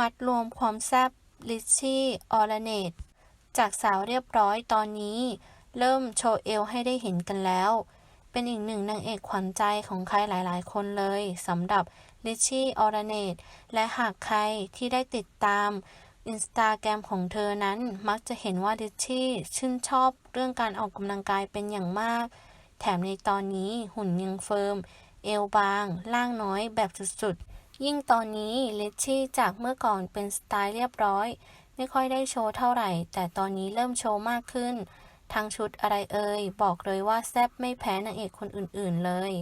มัดรวมความแซบลิชชี่ออร์เนตจากสาวเรียบร้อยตอนนี้ เริ่มโชว์เอวให้ได้เห็นกันแล้ว เป็นอีกหนึ่งนางเอกขวัญใจของใครหลายๆ คนเลยสำหรับลิชชี่ออร์เนตและหากใครที่ได้ติดตามอินสตาแกรมของเธอนั้นมักจะเห็นว่าลิชชี่ชื่นชอบเรื่องการออกกำลังกายเป็นอย่างมาก แถมในตอนนี้หุ่นยังเฟิร์ม เอวบาง ล่างน้อยแบบสุดๆ ยิ่งตอนนี้ลิชชี่จากเมื่อก่อนเป็นสไตล์เรียบร้อย ไม่ค่อยได้โชว์เท่าไหร่ แต่ตอนนี้เริ่มโชว์มากขึ้นทางชุดอะไรเอ่ย บอกเลยว่าแซ่บไม่แพ้นางเอกคนอื่นๆเลย